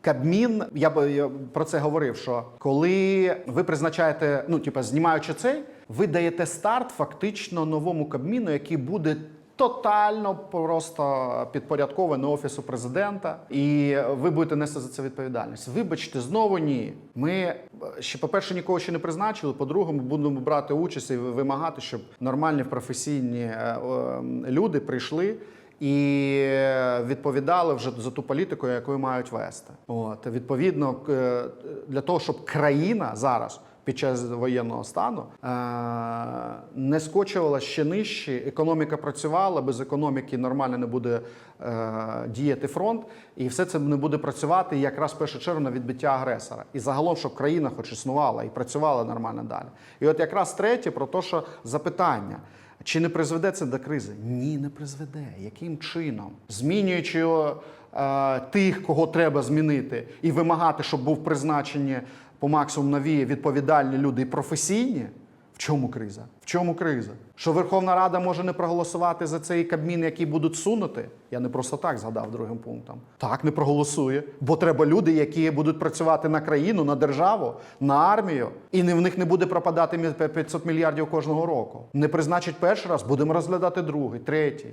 Кабмін, я б про це говорив. Що коли ви призначаєте, ну типа знімаючи цей, ви даєте старт фактично новому кабміну, який буде. Тотально просто підпорядкований офісу президента, і ви будете нести за це відповідальність. Вибачте, знову ні. Ми ще, по-перше, нікого ще не призначили. По-друге, ми будемо брати участь і вимагати, щоб нормальні професійні е, люди прийшли і відповідали вже за ту політику, яку мають вести. От відповідно, для того, щоб країна зараз. Під час воєнного стану е- не скочувала ще нижче, економіка працювала, без економіки нормально не буде е- діяти фронт, і все це не буде працювати якраз першу чергу на відбиття агресора. І загалом, щоб країна хоч існувала і працювала нормально далі. І от якраз третє про те, що запитання. Чи не призведе це до кризи? Ні, не призведе. Яким чином? Змінюючи е, тих, кого треба змінити, і вимагати, щоб був призначені по максимуму нові відповідальні люди і професійні. Чому криза? В чому криза? Що Верховна Рада може не проголосувати за цей кабмін, який будуть сунути? Я не просто так згадав другим пунктом. Так, не проголосує, бо треба люди, які будуть працювати на країну, на державу, на армію, і не в них не буде пропадати мі- 500 мільярдів кожного року. Не призначить перший раз, будемо розглядати другий, третій.